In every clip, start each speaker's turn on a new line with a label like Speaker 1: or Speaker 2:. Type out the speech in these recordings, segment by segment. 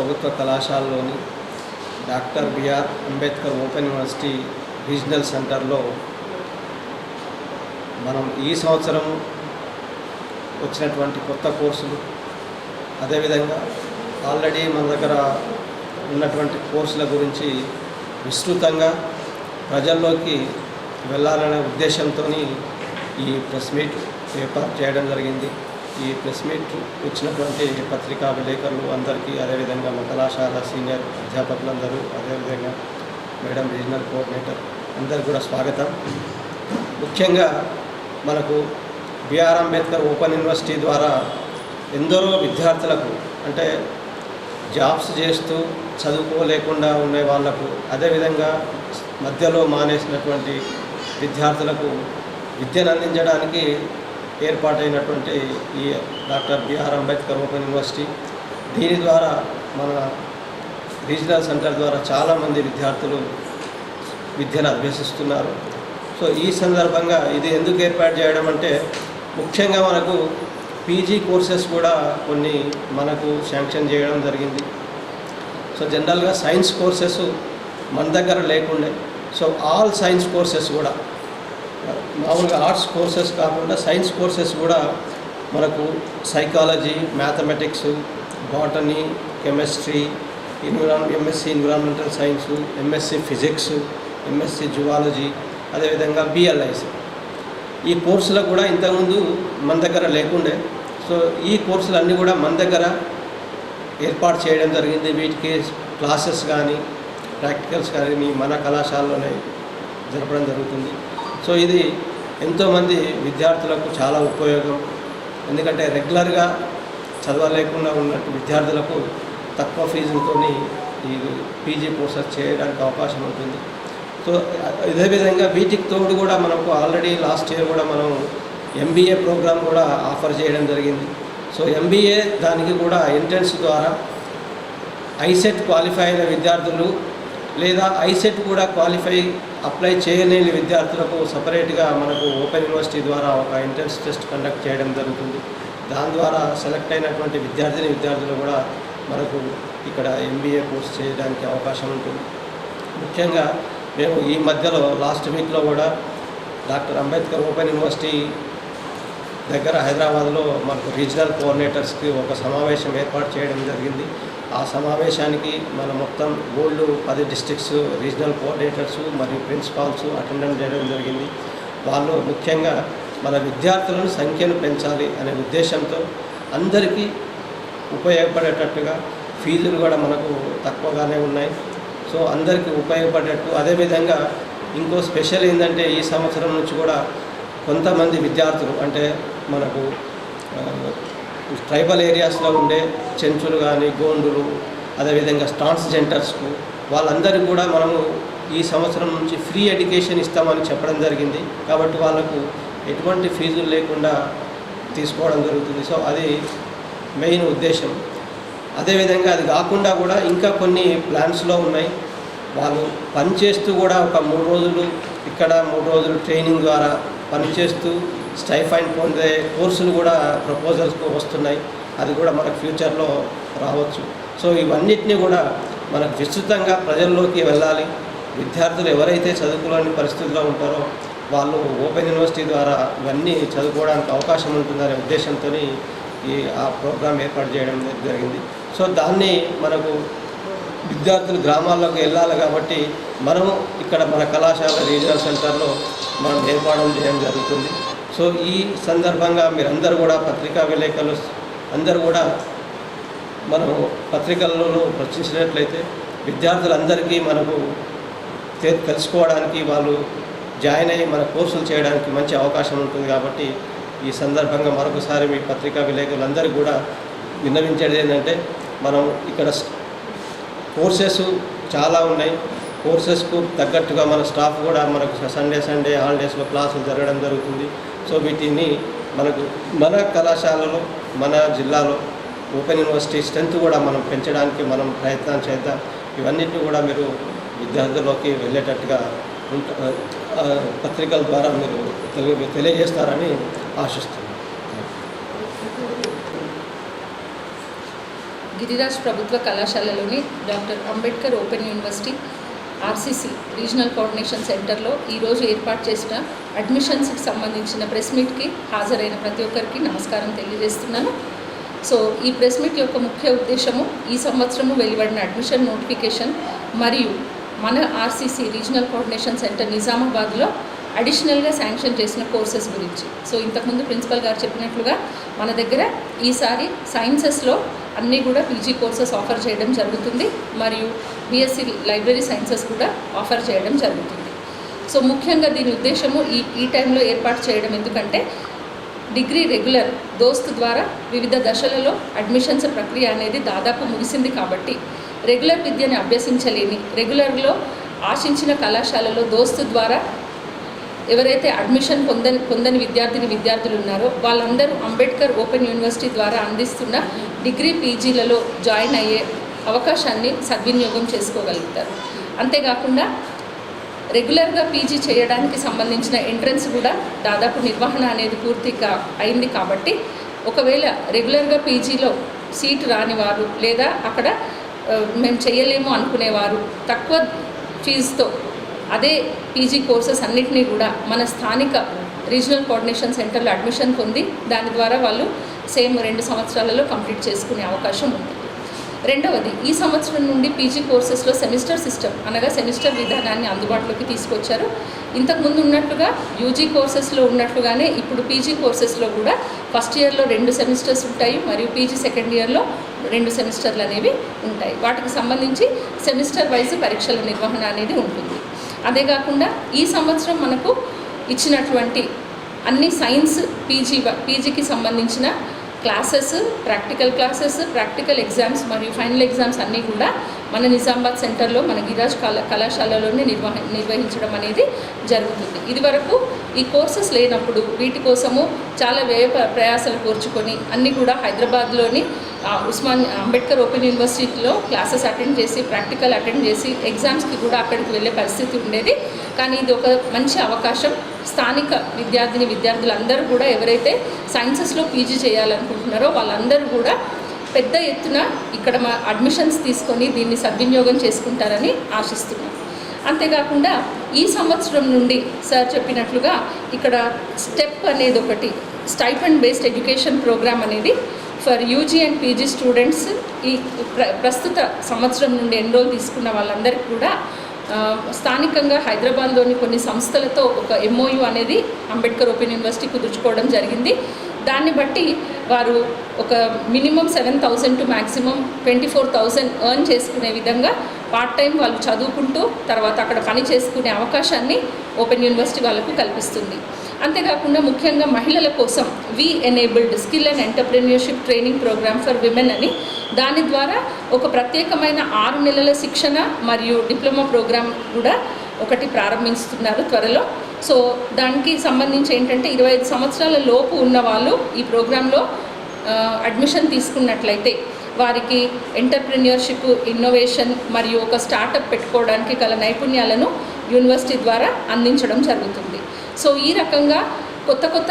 Speaker 1: ప్రభుత్వ కళాశాలలోని doctor BR Ambedkar open university regional సెంటర్లో మనం ఈ సంవత్సరం వచ్చినటువంటి కొత్త కోర్సులు అదేవిధంగా ఆల్రెడీ మన దగ్గర ఉన్నటువంటి కోర్సుల గురించి విస్తృతంగా ప్రజల్లోకి వెళ్ళాలనే ఉద్దేశంతో ఈ ప్రెస్ మీట్ ఏర్పాటు చేయడం జరిగింది. ఈ ప్రెస్ మీట్ వచ్చినటువంటి పత్రికా విలేకరులు అందరికీ అదేవిధంగా మా కళాశాల సీనియర్ అధ్యాపకులందరూ అదేవిధంగా మేడం రీజనల్ కోఆర్డినేటర్ అందరికీ కూడా స్వాగతం. ముఖ్యంగా మనకు బిఆర్ అంబేద్కర్ ఓపెన్ యూనివర్సిటీ ద్వారా ఎందరో విద్యార్థులకు అంటే జాబ్స్ చేస్తూ చదువుకోలేకుండా ఉండే వాళ్ళకు అదేవిధంగా మధ్యలో మానేసినటువంటి విద్యార్థులకు విద్యను అందించడానికి ఏర్పాటైనటువంటి ఈ doctor BR Ambedkar open university. దీని ద్వారా మన రీజనల్ సెంటర్ ద్వారా చాలామంది విద్యార్థులు విద్యను అభ్యసిస్తున్నారు. సో ఈ సందర్భంగా ఇది ఎందుకు ఏర్పాటు చేయడం అంటే ముఖ్యంగా మనకు పీజీ కోర్సెస్ కూడా కొన్ని మనకు శాంక్షన్ చేయడం జరిగింది. సో జనరల్గా సైన్స్ కోర్సెస్ మన దగ్గర లేకుండే. సో ఆల్ సైన్స్ కోర్సెస్ కూడా మామూలుగా ఆర్ట్స్ కోర్సెస్ కాకుండా సైన్స్ కోర్సెస్ కూడా మనకు psychology mathematics botany chemistry enviro MSc environmental science MSc physics MSc zoology అదేవిధంగా బిఎల్ఐసి ఈ కోర్సులకు కూడా ఇంతకుముందు మన దగ్గర లేకుండే. సో ఈ కోర్సులన్నీ కూడా మన దగ్గర ఏర్పాటు చేయడం జరిగింది. వీటికి క్లాసెస్ కానీ ప్రాక్టికల్స్ కానీ మన కళాశాలలోనే జరపడం జరుగుతుంది. సో ఇది ఎంతోమంది విద్యార్థులకు చాలా ఉపయోగం. ఎందుకంటే రెగ్యులర్గా చదవలేకుండా ఉన్న విద్యార్థులకు తక్కువ ఫీజులతో ఈ పీజీ కోర్సెస్ చేయడానికి అవకాశం ఉంటుంది. సో ఇదే విధంగా వీటికి తోడు కూడా మనకు ఆల్రెడీ లాస్ట్ ఇయర్ కూడా మనం ఎంబీఏ ప్రోగ్రామ్ కూడా ఆఫర్ చేయడం జరిగింది. సో ఎంబీఏ దానికి కూడా ఎంట్రన్స్ ద్వారా ఐసెట్ క్వాలిఫై అయిన విద్యార్థులు లేదా ఐసెట్ కూడా క్వాలిఫై అప్లై చేయలేని విద్యార్థులకు సపరేట్గా మనకు ఓపెన్ యూనివర్సిటీ ద్వారా ఒక ఎంట్రన్స్ టెస్ట్ కండక్ట్ చేయడం జరుగుతుంది. దాని ద్వారా సెలెక్ట్ అయినటువంటి విద్యార్థిని విద్యార్థులు కూడా మనకు ఇక్కడ ఎంబీఏ కోర్స్ చేయడానికి అవకాశం ఉంటుంది. ముఖ్యంగా మేము ఈ మధ్యలో లాస్ట్ వీక్లో కూడా డాక్టర్ అంబేద్కర్ ఓపెన్ యూనివర్సిటీ దగ్గర హైదరాబాద్లో మనకు రీజనల్ కోఆర్డినేటర్స్కి ఒక సమావేశం ఏర్పాటు చేయడం జరిగింది. ఆ సమావేశానికి మన మొత్తం గోల్డ్ పది డిస్ట్రిక్ట్స్ రీజనల్ కోఆర్డినేటర్స్ మరియు ప్రిన్సిపాల్స్ అటెండెన్స్ చేయడం జరిగింది. వాళ్ళు ముఖ్యంగా మన విద్యార్థులను సంఖ్యను పెంచాలి అనే ఉద్దేశంతో అందరికీ ఉపయోగపడేటట్టుగా ఫీజులు కూడా మనకు తక్కువగానే ఉన్నాయి. సో అందరికీ ఉపయోగపడేట్టు అదేవిధంగా ఇంకో స్పెషల్ ఏంటంటే ఈ సంవత్సరం నుంచి కూడా కొంతమంది విద్యార్థులు అంటే మనకు ట్రైబల్ ఏరియాస్లో ఉండే చెంచులు కానీ గోండులు అదేవిధంగా స్టాన్స్ జెంటర్స్కు వాళ్ళందరికీ కూడా మనము ఈ సంవత్సరం నుంచి ఫ్రీ ఎడ్యుకేషన్ ఇస్తామని చెప్పడం జరిగింది. కాబట్టి వాళ్ళకు ఎటువంటి ఫీజులు లేకుండా తీసుకోవడం జరుగుతుంది. సో అది మెయిన్ ఉద్దేశం. అదేవిధంగా అది కాకుండా కూడా ఇంకా కొన్ని ప్లాన్స్లో ఉన్నాయి. వాళ్ళు పనిచేస్తూ కూడా ఒక మూడు రోజులు ఇక్కడ మూడు రోజులు ట్రైనింగ్ ద్వారా పనిచేస్తూ స్టైఫైన్ పొందే కోర్సులు కూడా ప్రపోజల్స్కు వస్తున్నాయి. అది కూడా మనకు ఫ్యూచర్లో రావచ్చు. సో ఇవన్నిటిని కూడా మనకు విస్తృతంగా ప్రజల్లోకి వెళ్ళాలి. విద్యార్థులు ఎవరైతే చదువుకోలేని పరిస్థితుల్లో ఉంటారో వాళ్ళు ఓపెన్ యూనివర్సిటీ ద్వారా ఇవన్నీ చదువుకోవడానికి అవకాశం ఉంటుందనే ఉద్దేశంతో ఈ ఆ ప్రోగ్రాం ఏర్పాటు చేయడం జరిగింది. సో దాన్ని మనకు విద్యార్థులు గ్రామాల్లోకి వెళ్ళాలి కాబట్టి మనము ఇక్కడ మన కళాశాల రీజనల్ సెంటర్లో మనం ఏర్పాటు చేయడం జరుగుతుంది. సో ఈ సందర్భంగా మీరందరూ కూడా పత్రికా విలేకరులు అందరూ కూడా మనం పత్రికలలో ప్రశ్నించినట్లయితే విద్యార్థులందరికీ మనకు తెలుసుకోవడానికి వాళ్ళు జాయిన్ అయ్యి మన కోర్సులు చేయడానికి మంచి అవకాశం ఉంటుంది కాబట్టి ఈ సందర్భంగా మరొకసారి మీ పత్రికా విలేకరులందరూ కూడా విన్నవించేది ఏంటంటే మనం ఇక్కడ కోర్సెస్ చాలా ఉన్నాయి. కోర్సెస్కు తగ్గట్టుగా మన స్టాఫ్ కూడా మనకు సండే సండే హాలిడేస్లో క్లాసులు జరగడం జరుగుతుంది. సో వీటిని మనకు మన కళాశాలలో మన జిల్లాలో ఓపెన్ యూనివర్సిటీ స్ట్రెంత్ కూడా మనం పెంచడానికి మనం ప్రయత్నం చేద్దాం. ఇవన్నిటిని కూడా మీరు విద్యార్థుల్లోకి వెళ్ళేటట్టుగా పత్రికల ద్వారా మీరు తెలియజేస్తారని ఆశిస్తున్నాను.
Speaker 2: గిరిరాజ్ ప్రభుత్వ కళాశాలలోని doctor Ambedkar open university RCC regional coordination సెంటర్లో ఈరోజు ఏర్పాటు చేసిన అడ్మిషన్స్కి సంబంధించిన ప్రెస్ మీట్కి హాజరైన ప్రతి ఒక్కరికి నమస్కారం తెలియజేస్తున్నాను. సో ఈ ప్రెస్ మీట్ యొక్క ముఖ్య ఉద్దేశము ఈ సంవత్సరము వెలువడిన అడ్మిషన్ నోటిఫికేషన్ మరియు మన ఆర్సీసీ రీజనల్ కోఆర్డినేషన్ సెంటర్ నిజామాబాద్లో అడిషనల్గా శాంక్షన్ చేసిన కోర్సెస్ గురించి. సో ఇంతకుముందు ప్రిన్సిపల్ గారు చెప్పినట్లుగా మన దగ్గర ఈసారి సైన్సెస్లో అన్నీ కూడా పీజీ కోర్సెస్ ఆఫర్ చేయడం జరుగుతుంది మరియు బీఎస్సీ లైబ్రరీ సైన్సెస్ కూడా ఆఫర్ చేయడం జరుగుతుంది. సో ముఖ్యంగా దీని ఉద్దేశము ఈ ఈ టైంలో ఏర్పాటు చేయడం ఎందుకంటే డిగ్రీ రెగ్యులర్ దోస్త్ ద్వారా వివిధ దశలలో అడ్మిషన్స్ ప్రక్రియ అనేది దాదాపు ముగిసింది కాబట్టి రెగ్యులర్ విద్యను అభ్యసించలేని రెగ్యులర్లో ఆశించిన కళాశాలలో దోస్తు ద్వారా ఎవరైతే అడ్మిషన్ పొందని పొందని విద్యార్థిని విద్యార్థులు ఉన్నారో వాళ్ళందరూ అంబేద్కర్ ఓపెన్ యూనివర్సిటీ ద్వారా అందిస్తున్న డిగ్రీ పీజీలలో జాయిన్ అయ్యే అవకాశాన్ని సద్వినియోగం చేసుకోగలుగుతారు. అంతేకాకుండా రెగ్యులర్గా పీజీ చేయడానికి సంబంధించిన ఎంట్రన్స్ కూడా దాదాపు నిర్వహణ అనేది పూర్తిగా అయింది కాబట్టి ఒకవేళ రెగ్యులర్గా పీజీలో సీట్ రానివారు లేదా అక్కడ మేము చేయలేము అనుకునేవారు తక్కువ ఫీజుతో అదే పీజీ కోర్సెస్ అన్నిటినీ కూడా మన స్థానిక రీజనల్ కోఆర్డినేషన్ సెంటర్లో అడ్మిషన్ పొంది దాని ద్వారా వాళ్ళు సేమ్ రెండు సంవత్సరాలలో కంప్లీట్ చేసుకునే అవకాశం ఉంది. రెండవది ఈ సంవత్సరం నుండి పీజీ కోర్సెస్లో సెమిస్టర్ సిస్టమ్ అనగా సెమిస్టర్ విధానాన్ని అందుబాటులోకి తీసుకొచ్చారు. ఇంతకుముందు ఉన్నట్లుగా యూజీ కోర్సెస్లో ఉన్నట్లుగానే ఇప్పుడు పీజీ కోర్సెస్లో కూడా ఫస్ట్ ఇయర్లో రెండు సెమిస్టర్స్ ఉంటాయి మరియు పీజీ సెకండ్ ఇయర్లో రెండు సెమిస్టర్లు అనేవి ఉంటాయి. వాటికి సంబంధించి సెమిస్టర్ వైజ్ పరీక్షల నిర్వహణ అనేది ఉంటుంది. అదే కాకుండా ఈ సంవత్సరం మనకు ఇచ్చినటువంటి అన్ని సైన్స్ పీజీ పీజీకి సంబంధించిన classes practical classes practical exams మరియు ఫైనల్ ఎగ్జామ్స్ అన్నీ కూడా మన నిజామాబాద్ సెంటర్లో మన గిరాజ్ కళా కళాశాలలోనే నిర్వహ నిర్వహించడం అనేది జరుగుతుంది. ఇదివరకు ఈ కోర్సెస్ లేనప్పుడు వీటి కోసము చాలా వ్యయ ప్రయాసాలు కోర్చుకొని అన్నీ కూడా హైదరాబాద్లోని ఉస్మాన్ అంబేద్కర్ ఓపెన్ యూనివర్సిటీలో క్లాసెస్ అటెండ్ చేసి ప్రాక్టికల్ అటెండ్ చేసి ఎగ్జామ్స్కి కూడా అక్కడికి వెళ్ళే పరిస్థితి ఉండేది. కానీ ఇది ఒక మంచి అవకాశం. స్థానిక విద్యార్థిని విద్యార్థులందరూ కూడా ఎవరైతే సైన్సెస్లో పీజీ చేయాలనుకుంటున్నారో వాళ్ళందరూ కూడా పెద్ద ఎత్తున ఇక్కడ మా అడ్మిషన్స్ తీసుకొని దీన్ని సద్వినియోగం చేసుకుంటారని ఆశిస్తున్నాం. అంతేకాకుండా ఈ సంవత్సరం నుండి సార్ చెప్పినట్లుగా ఇక్కడ స్టెప్ అనేది ఒకటి స్టైఫండ్ బేస్డ్ ఎడ్యుకేషన్ ప్రోగ్రామ్ అనేది for UG and PG students ఈ ప్ర ప్రస్తుత సంవత్సరం నుండి ఎన్రోల్ తీసుకున్న వాళ్ళందరికీ కూడా స్థానికంగా హైదరాబాద్లోని కొన్ని సంస్థలతో ఒక ఎంఓయు అనేది అంబేద్కర్ ఓపెన్ యూనివర్సిటీ కుదుర్చుకోవడం జరిగింది. దాన్ని బట్టి వారు ఒక minimum seven thousand to maximum twenty four thousand earn చేసుకునే విధంగా పార్ట్ టైం వాళ్ళు చదువుకుంటూ తర్వాత అక్కడ పని చేసుకునే అవకాశాన్ని ఓపెన్ యూనివర్సిటీ వాళ్ళకు కల్పిస్తుంది. అంతేకాకుండా ముఖ్యంగా మహిళల కోసం we enabled skill and entrepreneurship training programme for women అని దాని ద్వారా ఒక ప్రత్యేకమైన ఆరు నెలల శిక్షణ మరియు డిప్లొమా ప్రోగ్రామ్ కూడా ఒకటి ప్రారంభిస్తున్నారు త్వరలో. సో దానికి సంబంధించి ఏంటంటే ఇరవై ఐదు సంవత్సరాల లోపు ఉన్న వాళ్ళు ఈ ప్రోగ్రాంలో అడ్మిషన్ తీసుకున్నట్లయితే వారికి ఎంటర్ప్రెన్యూర్షిప్ ఇన్నోవేషన్ మరియు ఒక స్టార్టప్ పెట్టుకోవడానికి గల నైపుణ్యాలను యూనివర్సిటీ ద్వారా అందించడం జరుగుతుంది. సో ఈ రకంగా కొత్త కొత్త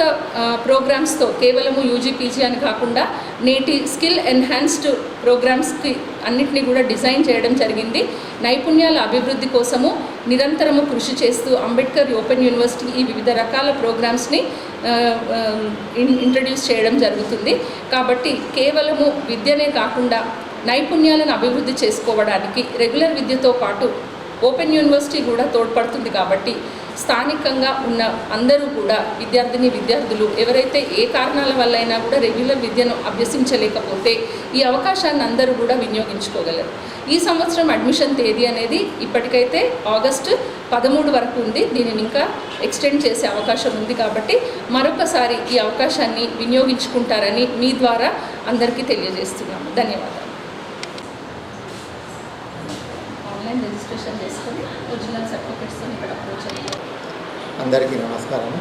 Speaker 2: ప్రోగ్రామ్స్తో కేవలము యూజీ పీజీ అని కాకుండా నేటి స్కిల్ ఎన్హాన్స్డ్ ప్రోగ్రామ్స్కి అన్నిటినీ కూడా డిజైన్ చేయడం జరిగింది. నైపుణ్యాల అభివృద్ధి కోసము నిరంతరము కృషి చేస్తూ అంబేద్కర్ ఓపెన్ యూనివర్సిటీ ఈ వివిధ రకాల ప్రోగ్రామ్స్ని ఇంట్రడ్యూస్ చేయడం జరుగుతుంది. కాబట్టి కేవలము విద్యనే కాకుండా నైపుణ్యాలను అభివృద్ధి చేసుకోవడానికి రెగ్యులర్ విద్యతో పాటు ఓపెన్ యూనివర్సిటీ కూడా తోడ్పడుతుంది కాబట్టి స్థానికంగా ఉన్న అందరూ కూడా విద్యార్థిని విద్యార్థులు ఎవరైతే ఏ కారణాల వల్ల అయినా కూడా రెగ్యులర్ విద్యను అభ్యసించలేకపోతే ఈ అవకాశాన్ని అందరూ కూడా వినియోగించుకోగలరు. ఈ సంవత్సరం అడ్మిషన్ తేదీ అనేది ఇప్పటికైతే ఆగస్టు పదమూడు వరకు ఉంది. దీనిని ఇంకా ఎక్స్టెండ్ చేసే అవకాశం ఉంది కాబట్టి మరొకసారి ఈ అవకాశాన్ని వినియోగించుకుంటారని మీ ద్వారా అందరికీ తెలియజేస్తున్నాము. ధన్యవాదాలు. ఆన్లైన్ రిజిస్ట్రేషన్ చేసుకుని ఒరిజినల్ సర్టిఫికెట్స్ ఇక్కడ అప్రోచ్ అయ్యారు
Speaker 3: అందరికీ నమస్కారం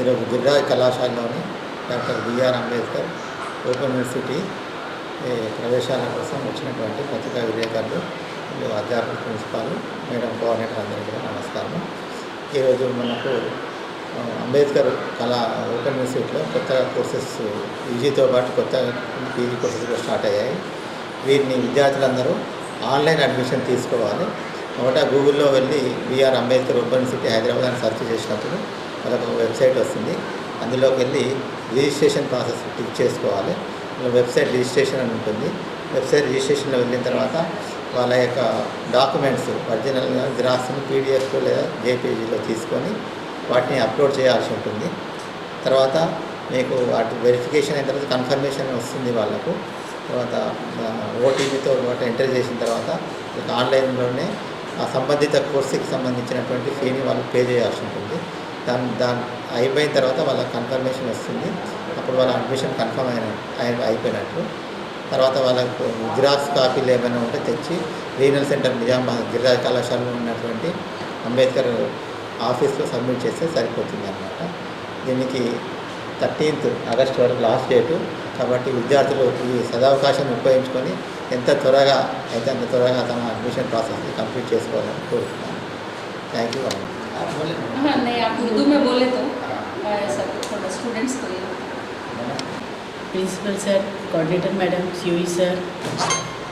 Speaker 3: ఈరోజు Giriraj కళాశాలలోని doctor BR Ambedkar open university ప్రవేశాల కోసం వచ్చినటువంటి పత్రికా విలేకరులు అధ్యాపక ప్రిన్సిపాల్ మేడం కోఆర్డినేటర్ అందరికీ నమస్కారం ఈరోజు మనకు అంబేద్కర్ కళా ఓపెన్ యూనివర్సిటీలో కొత్త కోర్సెస్ యూజీతో పాటు కొత్త పీజీ కోర్సెస్ కూడా స్టార్ట్ అయ్యాయి. వీరిని విద్యార్థులందరూ ఆన్లైన్ అడ్మిషన్ తీసుకోవాలి. ఒకట గూగుల్లో వెళ్ళి BR Ambedkar open city Hyderabad అని సెర్చ్ చేసినప్పుడు వాళ్ళకు వెబ్సైట్ వస్తుంది. అందులోకి వెళ్ళి రిజిస్ట్రేషన్ ప్రాసెస్ క్లిక్ చేసుకోవాలి. వెబ్సైట్ రిజిస్ట్రేషన్ అని ఉంటుంది. వెబ్సైట్ రిజిస్ట్రేషన్లో వెళ్ళిన తర్వాత వాళ్ళ యొక్క డాక్యుమెంట్స్ ఒరిజినల్గా జిరాక్స్ని పీడిఎఫ్ లేదా జేపీజీలో తీసుకొని వాటిని అప్లోడ్ చేయాల్సి ఉంటుంది. తర్వాత మీకు వాటి వెరిఫికేషన్ అయిన తర్వాత కన్ఫర్మేషన్ వస్తుంది వాళ్ళకు. తర్వాత ఓటీపీతో వాటి ఎంటర్ చేసిన తర్వాత ఆన్లైన్లోనే ఆ సంబంధిత కోర్సుకి సంబంధించినటువంటి ఫీని వాళ్ళు పే చేయాల్సి ఉంటుంది. దాని దాని అయిపోయిన తర్వాత వాళ్ళ కన్ఫర్మేషన్ వస్తుంది. అప్పుడు వాళ్ళ అడ్మిషన్ కన్ఫర్మ్ అయిన అయిపోయినట్లు తర్వాత వాళ్ళకు జిరాక్స్ కాపీలు ఏమైనా ఉంటే తెచ్చి రీజనల్ సెంటర్ నిజామాబాద్ జిల్లా కళాశాలలో ఉన్నటువంటి అంబేద్కర్ ఆఫీస్లో సబ్మిట్ చేస్తే సరిపోతుంది అన్నమాట. దీనికి థర్టీన్త్ ఆగస్ట్ వరకు లాస్ట్ డేటు. కాబట్టి విద్యార్థులు ఈ సదవకాశాన్ని ఉపయోగించుకొని ఎంత త్వరగా అయితే అంత త్వరగా తమ అడ్మిషన్ ప్రాసెస్ని కంప్లీట్ చేసుకోవాలని కోరుతున్నాను థ్యాంక్ యూ
Speaker 2: हाँ नहीं आप उर्दू में बोले तो अ, सर थोड़ा स्टूडेंट्स को ये
Speaker 4: principal sir coordinator madam COE sir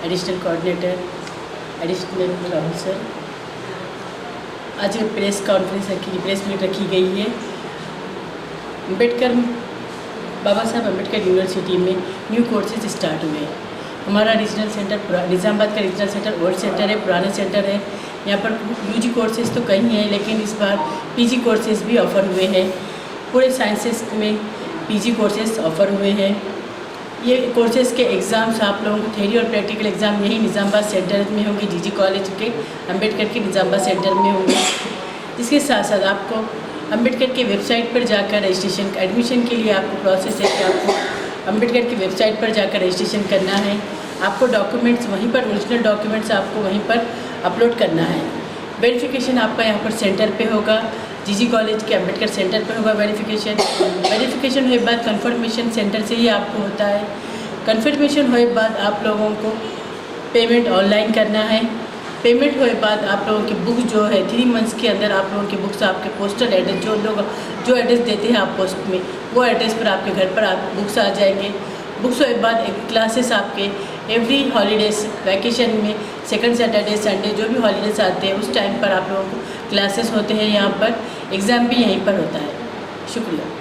Speaker 4: additional coordinator additional Rahul sir आज एक प्रेस कॉन्फ्रेंस रखी प्रेस मीट रखी गई है अम्बेडकर बाबा साहब अंबेडकर यूनिवर्सिटी में न्यू कोर्सेज स्टार्ट हुए हमारा रीजनल सेंटर निज़ामबाद का रीजनल सेंटर ओल्ड सेंटर है, पुराने सेंटर है। यहाँ पर यूजी कोर्सेज तो कहीं हैं, लेकिन इस बार पीजी कोर्सेज भी ऑफ़र हुए हैं। पूरे साइंसेस में पीजी कोर्सेज ऑफ़र हुए हैं। ये कोर्सेज़ के एग्ज़ाम्स आप लोगों को थेरी और प्रैक्टिकल एग्ज़ाम यही निज़ामबाद सेंटर में होंगे जीजी कॉलेज के अंबेडकर के निज़ामबाद सेंटर में होंगे। इसके साथ साथ आपको अंबेडकर की वेबसाइट पर जाकर रजिस्ट्रेशन, एडमिशन के लिए आपको प्रोसेस है कि आपको अंबेडकर की वेबसाइट पर जाकर रजिस्ट्रेशन करना है। आपको डॉक्यूमेंट्स वहीं पर ओरिजिनल डॉक्यूमेंट्स आपको वहीं पर अपलोड करना है। वेरिफिकेशन आपका यहाँ पर सेंटर पे होगा। जीजी कॉलेज के अंबेडकर सेंटर पर होगा वेरिफिकेशन वेरिफिकेशन हुए बाद कंफर्मेशन सेंटर से ही आपको होता है। कंफर्मेशन हुए बाद आप लोगों को पेमेंट ऑनलाइन करना है। पेमेंट हुए बाद आप लोगों की बुक जो है थ्री मंथ्स के अंदर आप लोगों की बुक्स आपके पोस्टल एड्रेस जो लोग, जो एड्रेस देते हैं आप पोस्ट में, वो एड्रेस पर आपके घर पर आप बुक्स आ जाएँगे। बुक्स हुए बाद क्लासेस आपके एवरी हॉलीडेज वैकेशन में सेकंड सैटरडे संडे जो भी हॉलीडेज आते हैं, उस टाइम पर आप लोगों को क्लासेस होते हैं यहाँ पर एग्ज़ाम भी यहीं पर होता है। शुक्रिया।